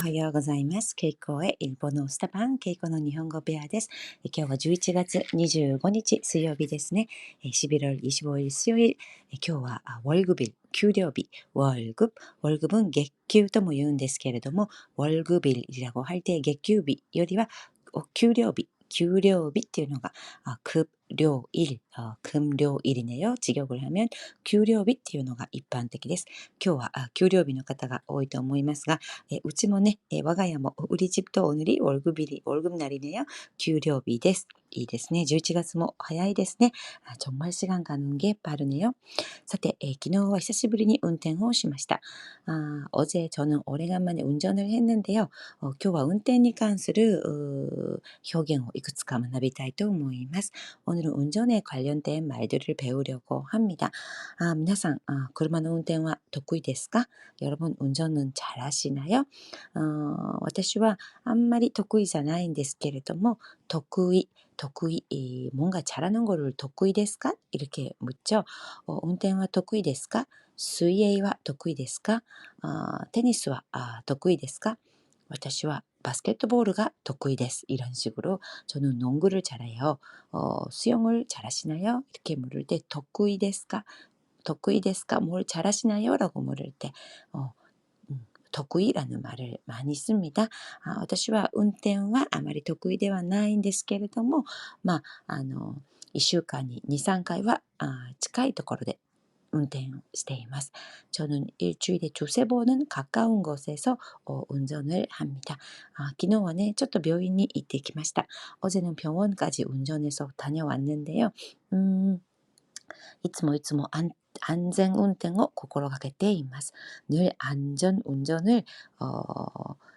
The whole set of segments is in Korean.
おはようございます。ケイコへ、日本のスタバン、ケイコの日本語ペアです。今日は11月25日水曜日ですね。11월25일 수요일、今日は월급 일、 給料日、월급 월급은月給とも言うんですけれども、월급 일 이라고할 때月給日よりは給料日、給料日っていうのが、급 료일, 어, 금료일이네요. 직역을 하면 규료비 っていうのが 一般的です. 今日は給料日の方が多いと思いますが, 예, うちもね, 예, 我が家も우리 집도 오늘이 월급일이 월급날이네요. 給料日です. いいですね. 11月も早いですね. 아, 정말 시간 가는 게 빠르네요. さて, 예, 昨日は久しぶりに運転をしました. 아, 어제 저는 오래간만에 운전을 했는데요. 어, 今日は運転に関する 어, 表現をいくつか学びたいと思います. 오늘 은 운전에 관련된 말들을 배우려고 합니다. 아, 皆さん, 아, 車の運転は得意ですか? 여러분 운전은 잘하시나요? 어, 私はあんまり得意じゃないんですけれども、得意 得意、 뭔가 잘하는 거를 得意ですか? 이렇게 묻죠. 어, 운전은 得意ですか? 수의와 得意ですか? 어, 테니스와 아, 得意ですか? 私は 바스켓볼가 得意です. 이런 식으로 저는 농구를 잘해요. 어, 수영을 잘하시나요? 이렇게 물을 때 得意ですか? 得意ですか? 뭘 잘하시나요? 라고 물을 때 어, 得意라는 말을 많이 씁니다. 아, 私は運転はあまり得意ではないんですけれども、まあ、あの、1週間に2、3回は、あ近いところで 운転しています. 저는 일주일에 두세 번은 가까운 곳에서 어, 운전을 합니다. 아, 昨日はね、ちょっと病院に行ってきました. 어제는 병원까지 운전해서 다녀왔는데요. 음, いつもいつも 안, 안전 운전을 心がけています.늘 안전 운전을 어,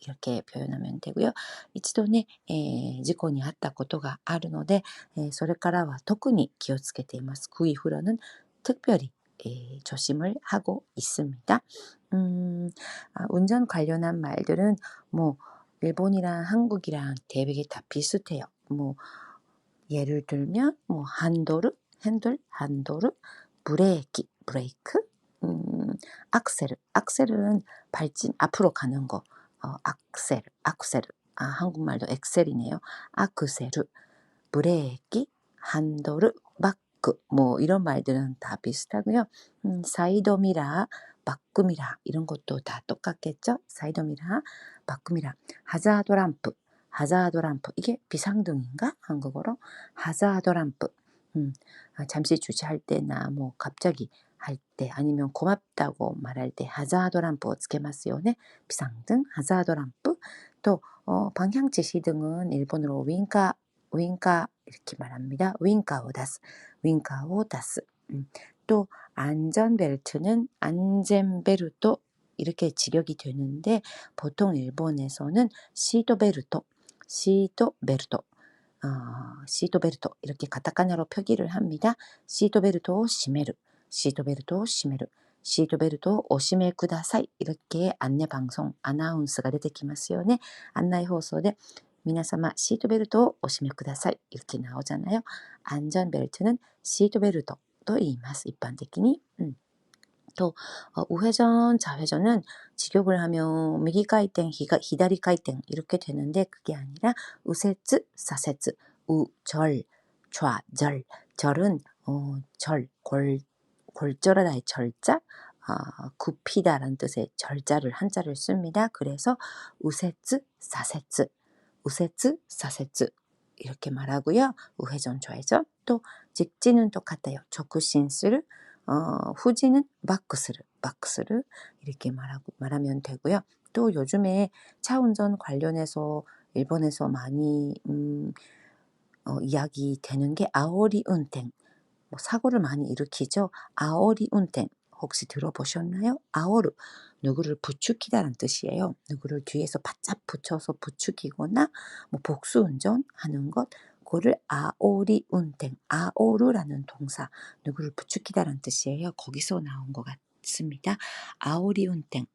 이렇게 표현하면 되고요. 一度ね、 에, 事故に 遭った ことが あるので, 에, それからは特に気をつけています.그 이후로는 특별히 에, 조심을 하고 있습니다. 음, 아, 운전 관련한 말들은 뭐 일본이랑 한국이랑 대비게 다 비슷해요. 뭐 예를 들면 뭐 한도르, 핸들, 한도르, 브레이크, 브레이크, 음, 악셀, 악셀은 발진 앞으로 가는 거. 어, 악셀, 악셀. 아, 한국말도 엑셀이네요. 아크셀, 브레이크, 한도르, 바크. 뭐 이런 말들은 다 비슷하고요. 음, 사이드 미라, 바크 미라 이런 것도 다 똑같겠죠? 사이드 미라, 바크 미라. 하자드 람프, 하자드 람프. 이게 비상등인가? 한국어로 하자드 람프. 음, 아, 잠시 주차할 때나 뭐 갑자기 할 때 아니면 고맙다고 말할 때 하자드 람프 をつけますよね. 비상등, 하자드 람프. 또 어, 방향 지시등은 일본어로 윙카, 윙카 이렇게 말합니다. 윙카오 다스, 윙카오 다스. 음. 또 안전벨트는 안전벨트 이렇게 직역이 되는데 보통 일본에서는 시도벨트, 시도벨트 어, 시도벨트 이렇게 가타카나로 표기를 합니다. 시도벨트를 締める 시도벨트 시메르 시도벨트 오시메 쿠다사이 이렇게 안내 방송 아나운스가 出てきますよね. 안내 호소에 皆様 시트벨트 오시메 쿠다사이 이렇게 나오잖아요. 안전벨트는 시트벨트 또 言います. 일반적인. 음. 또 어, 우회전, 좌회전은 직역을 하면 미기 가이땡, 히다리 가이땡 이렇게 되는데 그게 아니라 우세츠, 사세츠, 우절, 좌절, 절은 어, 절, 골, 골절하다의 절자, 아, 굽히다라는 뜻의 절자를 한자를 씁니다. 그래서 우세츠, 사세츠, 우세츠, 사세츠 이렇게 말하고요. 우회전, 좌회전. 또 직진은 똑같아요. 조쿠신스를 어, 후진은 바크스를, 바크스를 이렇게 말하고 말하면 되고요. 또 요즘에 차 운전 관련해서 일본에서 많이 음, 어, 이야기 되는 게 아오리 운행. 뭐 사고를 많이 일으키죠. 아오리 운행 혹시 들어보셨나요? 아오르 누구를 부추기다는 뜻이에요. 누구를 뒤에서 바짝 붙여서 부추기거나 뭐 복수 운전하는 것 이거를 아오리 운행, 아오르라는 동사, 누구를 부추기다라는 뜻이에요. 거기서 나온 것 같습니다. 아오리 운행,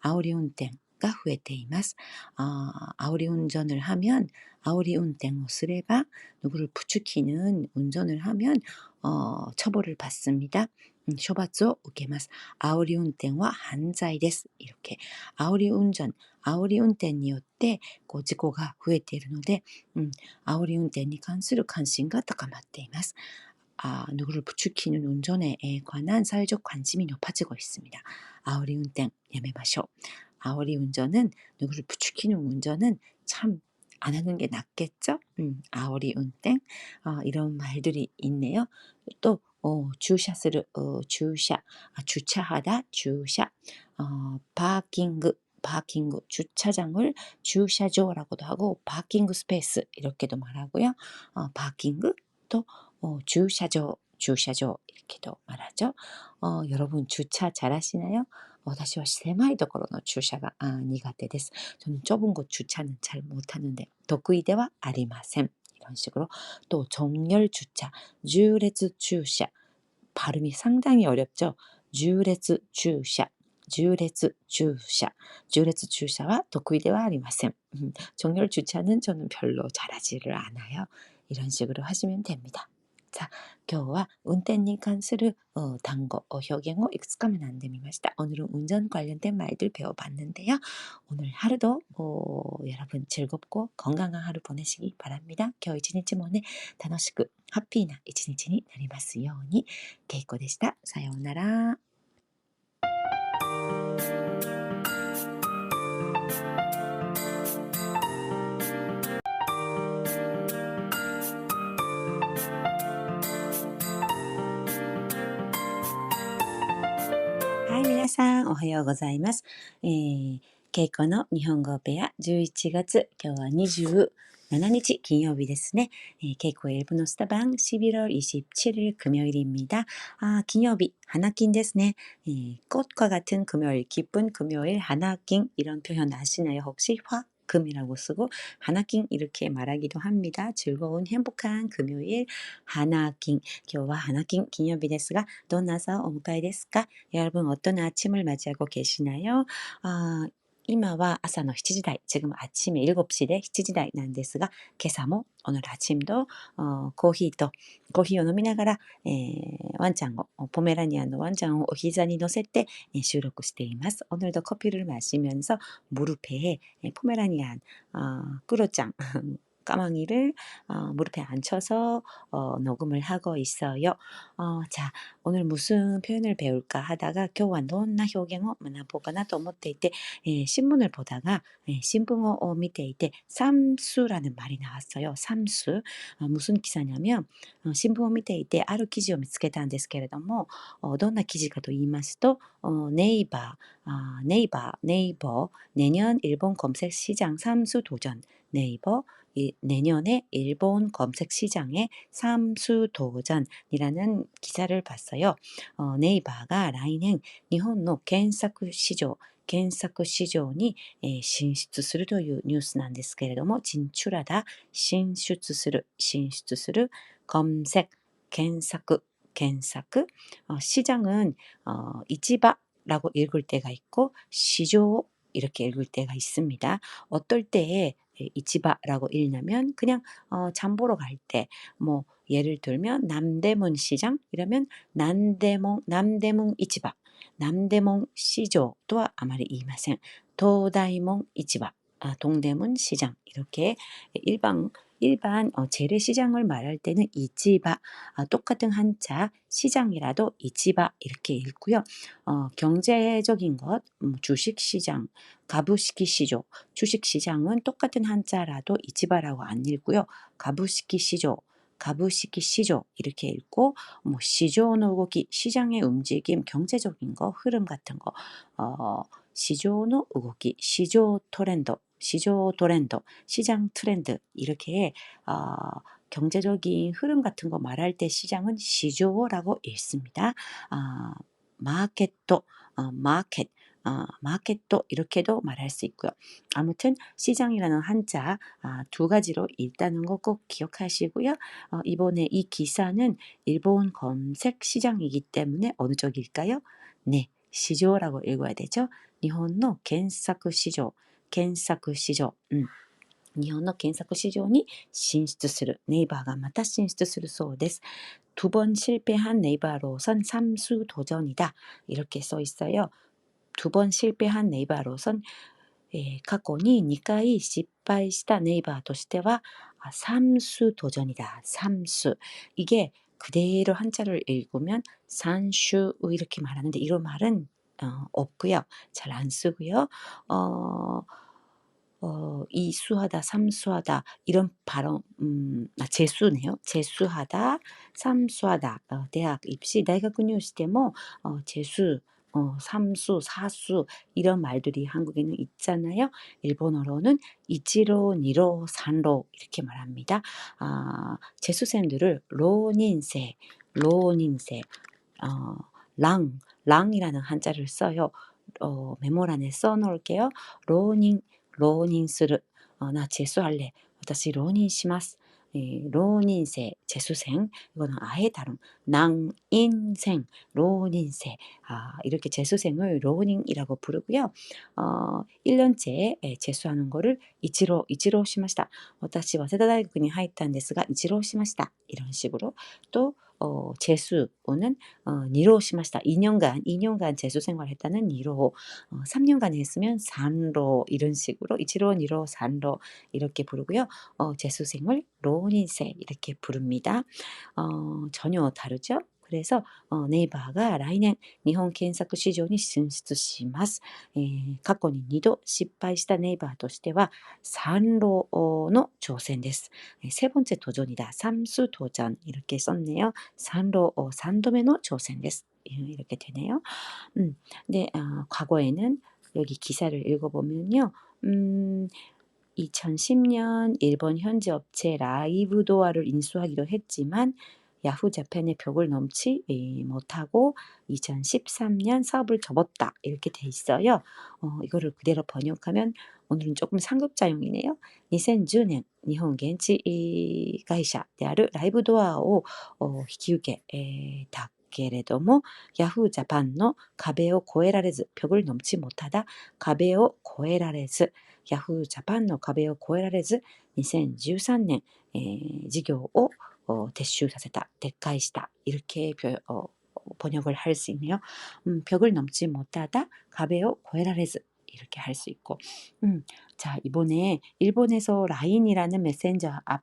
아오리 운행. が 増えています。 아, 아오리 운전을 하면 아오리 운행을 すれば 누구를 부추기는 운전을 하면 어, 처벌을 받습니다. 음, 処罰を受けます. 아오리 운행은 犯罪です. 이렇게 아오리 운전, 아오리 운행 によってこう事故が増えているので、うん、아오리 운행 に関する関心が高まっています. 아, 누구를 부추기는 운전에 관한 사회적 관심이 높아지고 있습니다. 아오리 운행 やめましょう. 아오리 운전은 누구를 부추기는 운전은 참 안 하는 게 낫겠죠? 음, 아오리 운행 어, 이런 말들이 있네요. 또 어, 주샤스를 어, 주샤 아, 주차하다 주샤 어, 파킹그 파킹그 주차장을 주샤조라고도 하고 파킹그 스페이스 이렇게도 말하고요. 어, 파킹그 또 어, 주샤조 주샤조 이렇게도 말하죠. 어, 여러분 주차 잘하시나요? 私は狭いところの駐車があ苦手です。 저는 좁은 곳 주차는 잘 못하는데 得意ではありません. 이런 식으로 또 정렬 주차, 주列 주차 발음이 상당히 어렵죠. 주列 주차, 주列 주차, 주列 주차와 得意ではありません. 음, 정렬 주차는 저는 별로 잘하지를 않아요. 이런 식으로 하시면 됩니다. 자, 今日は運転に関する어, 단어, 어, 표현을 いくつか学んでみました. 오늘은 운전 관련된 말들 배워봤는데요. 오늘 하루도 어, 여러분 즐겁고 건강한 하루 보내시기 바랍니다. 今日一日もね、楽しくハッピーな一日になりますように。けいこでした。さようなら。 さん、おはようございます。えー、ケイコの日本語部屋11月、今日は27日金曜日ですね。えー、ケイコ의 일본어 스타방 11월 27일 금요일입니다. 아, 기념비, 하나낀 ですね. 예, 꽃과 같은 금요일, 기쁜 금요일, 하나낀 이런 표현 아시나요? 혹시 화? 금이라고 쓰고 하나킹 이렇게 말하기도 합니다. 즐거운 행복한 금요일 하나킹 교와 하나킹 기념비 ですが 도나서 오무카이 ですか 여러분 어떤 아침을 맞이하고 계시나요? 아, 今は朝の7時台、지금 아침에 7시 대7時台なんですが、今朝も 오늘 아침도 어, 코히또 코히를 飲みながら、えー、ワンちゃんをポメラニアンのワンちゃんをお膝に乗せて、えー、収録しています. 오늘도 커피를 마시면서 무릎에 예, 포메라니안 어, 꾸로짱 까망이를 어, 무릎에 앉혀서 어, 녹음을 하고 있어요. 어, 자, 오늘 무슨 표현을 배울까 하다가 今日は どんな 表現を 만나볼까나 또 思っていて 예, 신문을 보다가 예, 신문을 어, 見ていて 삼수라는 말이 나왔어요. 삼수. 어, 무슨 기사냐면 어, 신문을 見ていて ある記事を見つけたんですけれども 어, どんな記事かと言いますと 어, 네이버, 아, 네이버, 네이버 내년 일본 검색 시장 삼수 도전 네이버 내년에 일본 검색 시장의 삼수 도전이라는 기사를 봤어요. 어, 네이버가 来年 일본의検索 시장 検索市場に、えー、進出するというニュースなんですけれども、진출하다、 進出する、進出する、검색、 検索、検索、어 시장은 어, 이치바라고 읽을 때가 있고 시조 이렇게 읽을 때가 있습니다. 어떨 때에 이치바라고 읽냐면 그냥 어, 장 보러 갈 때 뭐 예를 들면 남대문 시장 이러면 남대문 남대문 이치바 남대문 시조 또한 아마리 이마생 도다이몬 이치바 아, 동대문 시장 이렇게 일반 일반 어, 재래시장을 말할 때는 이치바, 아, 똑같은 한자 시장이라도 이치바 이렇게 읽고요. 어, 경제적인 것, 음, 주식시장, 가부시키 시조, 주식시장은 똑같은 한자라도 이치바라고 안 읽고요. 가부시키 시조, 가부시키 시조 이렇게 읽고 뭐 시조노고기 시장의 움직임 경제적인 거 흐름 같은 거 어, 시조노 우고기 시조 토렌도 시조 트렌드, 시장 트렌드 이렇게 어, 경제적인 흐름 같은 거 말할 때 시장은 시조라고 읽습니다. 아, 마켓도 어, 마켓 어, 마켓도 이렇게도 말할 수 있고요. 아무튼 시장이라는 한자 아, 두 가지로 있다는 거 꼭 기억하시고요. 어, 이번에 이 기사는 일본 검색 시장이기 때문에 어느 쪽일까요? 네, 시조라고 읽어야 되죠. 일본의検索 시조, 検索 시조. 음. 日本の検索市場に進出する。ネイバーがまた進出するそうです。두 번 실패한 네이버로선 삼수 도전이다. 이렇게 써 있어요. 두 번 실패한 네이버로선 예, 過去に2回失敗したネイバーとしては아, 삼수 도전이다. 삼수. 이게 그대로 한자를 읽으면 산슈 이렇게 말하는데 이런 말은 어, 없고요. 잘 안 쓰고요. 어, 어, 이수하다, 삼수하다 이런 발음, 음, 아, 재수네요. 재수하다, 삼수하다. 어, 대학 입시, 대학入試でも 어, 재수, 어, 삼수, 사수 이런 말들이 한국에는 있잖아요. 일본어로는 이치로, 니로, 산로 이렇게 말합니다. 아, 재수생들을 로닌세, 로닌세, 어, 랑, 랑이라는 한자를 써요. 어, 메모란에 써놓을게요. 로닝, 로닝する. 어, 나 재수할래. 私 로닝します. 예, 로닌세, 재수생. 이거는 아예 다른 낭인생, 로닌세. 아, 이렇게 재수생을 로닝이라고 부르고요. 어, 1년째 예, 재수하는 거를 이치로, 이치로 しました. 私は早稲田大学に入ったんですが、一浪しました. 이런 식으로 또 어, 재수는 어, 니로 시마시다. 2년간 2년간 재수 생활했다는 니로 어, 3년간 했으면 산로 이런 식으로 이치로 니로 산로 이렇게 부르고요. 어, 재수생을 로닌세 이렇게 부릅니다. 어, 전혀 다르죠? 그래서 어, 네이버가 来年日本検索市場に進出します。えー過去に2度失敗したネイバーとしては3로の挑戦です。예, 세 번째 도전이다. 삼수 도전 이렇게 썼네요. 3로 어, 3도目の挑戦です. 이렇게 되네요. 음, 네, 아, 과거에는 여기 기사를 읽어보면요. 음, 2010년 일본 현지 업체 라이브도어를 인수하기도 했지만 야후 재팬의 벽을 넘지 예, 못하고 2013년 사업을 접었다 이렇게 돼 있어요. 어, 이거를 그대로 번역하면 오늘은 조금 상급자용이네요. 2010년 일본 現地 会社であるライブドアをお引き受け、えーたけれども、ヤフージャパンの壁を越えられず、벽을 넘지 못하다壁を越えられず、ヤフージャパンの壁を越えられず、2013年、えー事業を 어, 대슈사세다, 대가이시다 이렇게 별, 어, 어, 번역을 할 수 있네요. 음, 벽을 넘지 못하다 가베오 고에라레즈 이렇게 할 수 있고 음, 자 이번에 일본에서 라인이라는 메신저 앞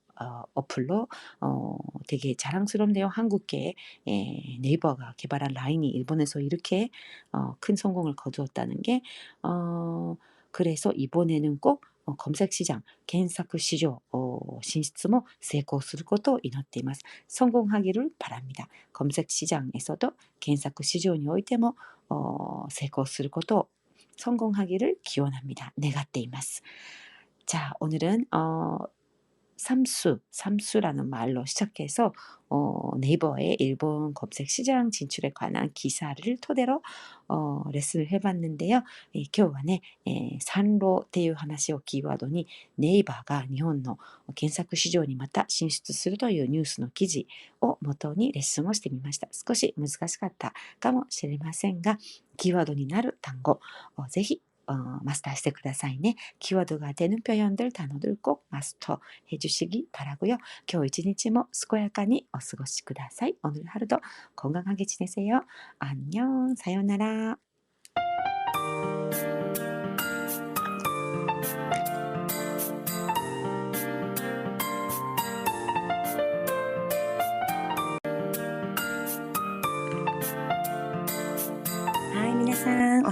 어, 어플로 어, 되게 자랑스럽네요. 한국계 예, 네이버가 개발한 라인이 일본에서 이렇게 어, 큰 성공을 거두었다는 게 어, 그래서 이번에는 꼭 어, 검색 시장,検索 시장 어, 진출も 成功することを祈っています. 성공하기를 바랍니다. 검색 시장에서도 検索 시장에 おいても 어, 成功することを 성공하기를 기원합니다. 願っています. 자, 오늘은 어, 삼수, 삼수라는 말로 시작해서 어, 네이버의 일본 검색 시장 진출에 관한 기사를 토대로 어, 레슨을 해봤는데요. 예, 今日はね、えー、三郎っていう話をキーワードにネイバーが日本の検索市場にまた進出するというニュースの記事を元にレッスンをしてみました。少し難しかったかもしれませんが、キーワードになる単語をぜひ 어, 마스터 하시고くださいね. 키워드가 되는 표현들, 단어들 꼭 마스터 해주시기 바라고요. 겨우 이지니치모 스코야카니 어스고시 ください. 오늘 하루도 건강하게 지내세요. 안녕, 사요나라.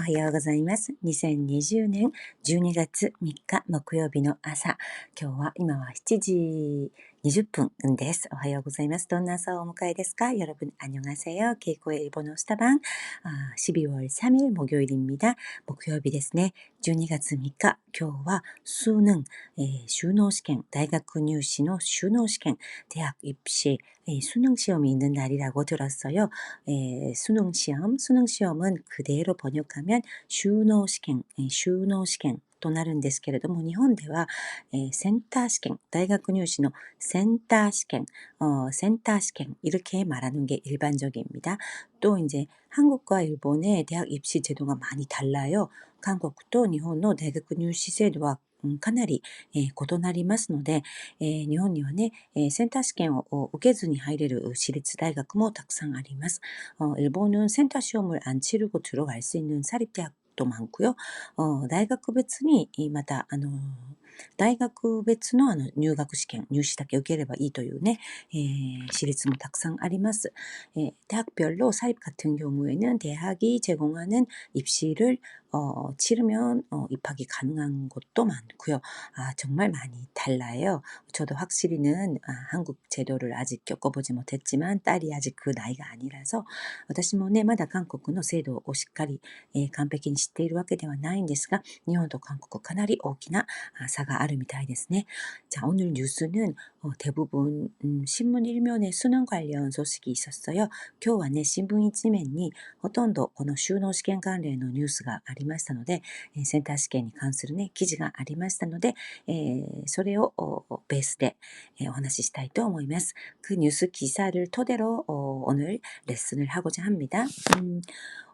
おはようございます。2020年12月3日木曜日の朝。今日は今は7時20분です。おはようございます。どんな朝をお迎えですか 여러분 안녕하세요. 개코의 일본어 수다방 아, 12월 3일 목요일입니다. 목요일 ですね. 12月3日. 今日は수능、えー、修納試験、大学入試の修納試験, 대학 입시 예, 수능 시험이 있는 날이라고 들었어요. 예, 수능 시험, 수능 시험은 그대로 번역하면 슈노 시경, 예, 슈노 시경 となるんですけれども、日本では、えー、センター試験、大学入試のセンター試験, 어, 센터 시경 이렇게 말하는 게 일반적입니다. 또 이제 한국과 일본의 대학 입시 제도가 많이 달라요. 한국도 일본의 대학入試 제도와 かなり、えー、異なりますので、えー、日本にはね、えー、センター試験を受けずに入れる私立大学もたくさんあります。어 일본은 센터 시험을 안 치르고 들어갈 수 있는 사립대학 とまんくよ、大学別にまた、あの大学別のあの入学試験、入試だけ受ければいいというね、えー、私立もたくさんあります。えー、대학별로사립 같은 경우에는 대학이 제공하는 입시를 어, 치르면 어, 입학이 가능한 곳도 많고요. 아, 정말 많이 달라요. 저도 확실히는 아, 한국 제도를 아직 겪어보지 못했지만 딸이 아직 그 나이가 아니라서 私もね、まだ韓国の制度をしっかり、えー、完璧に知っているわけではないんですが、日本と韓国かなり大きな差 があるみたいですね。 어, 대부분 음, 신문1면에 수능 관련 소식이 있었어요. 今日はね、新聞一面にほとんどこの週の試験関連のニュースがありましたので、えー、センター試験に関するね、記事がありましたので、えー、それをベースで お話ししたいと、 토대로 어, 오늘 레슨을 하고자 합니다. 음,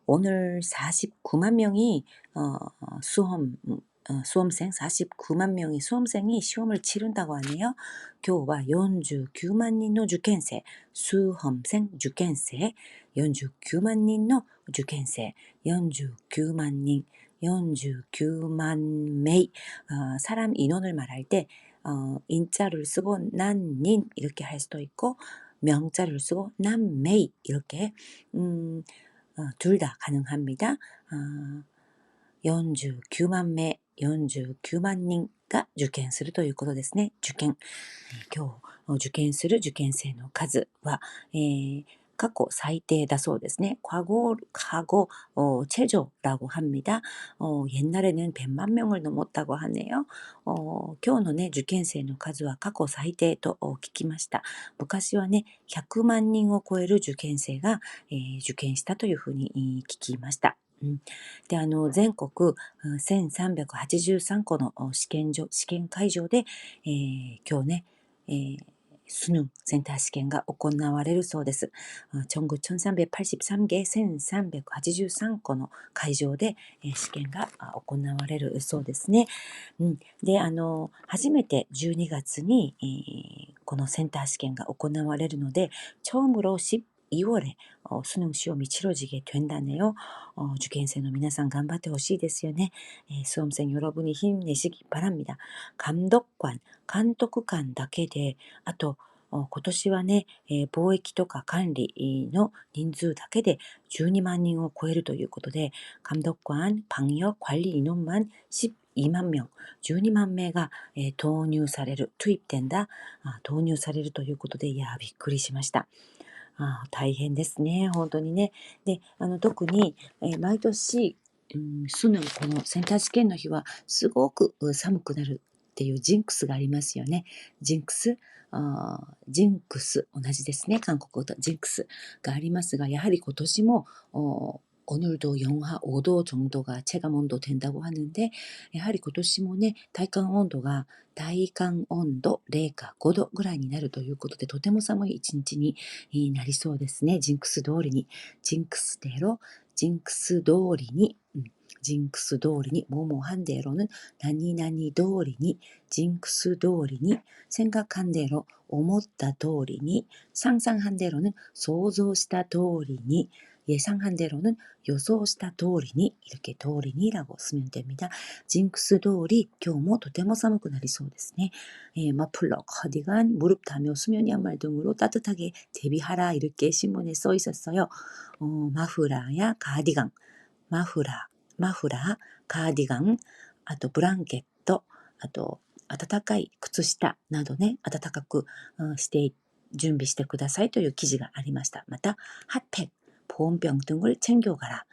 오늘 49만 명이 어, 수험 어, 수험생 49만 명의 수험생이 시험을 치른다고 하네요. 교와 49만 人の 受験生, 수험생 受験生, 49만 人の 受験生, 49만 人, 49만 명, 어, 사람 인원을 말할 때 어, 인자를 쓰고 난닌 이렇게 할 수도 있고 명자를 쓰고 난메이 이렇게 음, 어, 둘다 가능합니다. 어, 49만 명 49万人が受験するということですね。受験。今日受験する受験生の数は、えー、過去最低だそうですね. 과거, 과거 어, 최저라고 합니다. 어, 옛날에는 100만 명을 넘었다고 하네요. 어, 今日のね、受験生の数は過去最低と聞きました。昔はね、100万人を超える受験生が、えー、受験したというふうに聞きました。 うん、で、あの、全国1383個の試験所、試験会場で、えー、今日ね、えー、수능センター試験が行われるそうです。전국1383개1383個の会場で試験が行われるそうですね。うん、で、あの、初めて12月に、えー、このセンター試験が行われるので、처음으로 2월에 어, 수능 시험이 치러지게 된다네요. 어, 주検生の 皆さん 頑張ってほしいですよね. 예, 수험생 여러분이 힘내시기 바랍니다. 감독관, 감독관 だけであと 어, 今年はね、えー、貿易とか管理の人数だけで12万人を超えるということで、감독관, 방역, 관리 인원만 12만 명, 12만 명가 예, 導入される、투입된다、あ導入されるということで、いやー、びっくりしました。 あ大変ですね。本当にね。で、あの、特に、えー、毎年、うん、住むこのセンター試験の日は、すごく寒くなるっていうジンクスがありますよね。ジンクス？あジンクス、同じですね。韓国語とジンクスがありますが、やはり今年も、 오늘도영하5도정도가체감온도된다고하는데やはり今年もね、体感温度が体感温度0か5度ぐらいになるということで、とても寒い一日になりそうですね。ジンクス通りに。ジンクス대로ジンクス通りに。うんジンクス通りに、ももはんでろぬ、何々通りに、ジンクス通りに、생각한でろ、思った通りに、상상한でろぬ、想像した通りに、 예상한 대로는 요소した 通りに 이렇게 通りに라고 쓰면 됩니다. 징크스 通り 교모 とても寒くなりそうですね. 예, 마플러, 커디건, 무릎 다며 수면 양말 등으로 따뜻하게 대비하라 이렇게 신문에 써 있었어요. 어, 마후라야 가디건, 마후라, 마후라, 가디건, あとブランケット、あと 暖かい靴下などね、暖かくうんして準備してくださいという記事がありました. 마다 핫팩, 보온병 등을 챙겨가라.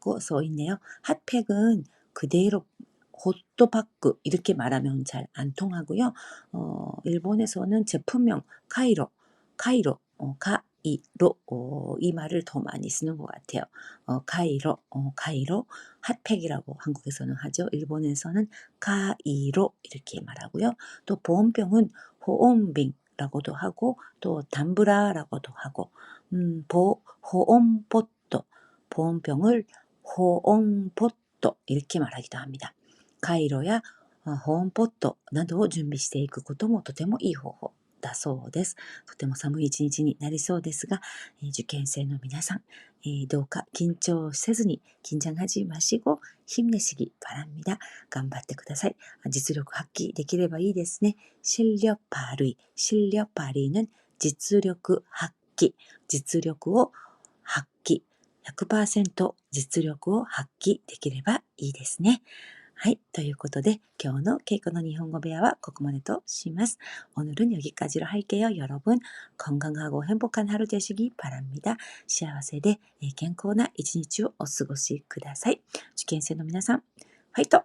고써 있네요. 핫팩은 그대로 호토파크 이렇게 말하면 잘 안 통하고요. 어, 일본에서는 제품명 카이로, 카이로, 어, 카이로 어, 이 말을 더 많이 쓰는 것 같아요. 어, 카이로, 어, 카이로 핫팩이라고 한국에서는 하죠. 일본에서는 카이로 이렇게 말하고요. 또 보온병은 호온빙 라고도 하고 또 담브라라고도 하고 음, 보 호온포토 보온병을 호온포토 이렇게 말하기도 합니다. 카이로야 어, 호온포토 などを準備していくこともとてもいい方法だそうです。とても寒い一日になりそうですが、えー受験生の皆さん、えーどうか緊張せずに、緊張하지마시고 힘내시기 바랍니다. 頑張ってください. 아,実力発揮できればいいですね. 실력 발휘, 실력 발휘는実力発 揮,実力を発揮, 100%実力を発揮できればいいですね。はい。ということで、今日の稽古の日本語部屋はここまでとします. 오늘은 여기까지로 할게요. 여러분, 건강하고 행복한 하루 되시기 바랍니다. 幸せでえー健康な一日をお過ごしください。受験生の皆さん、ファイト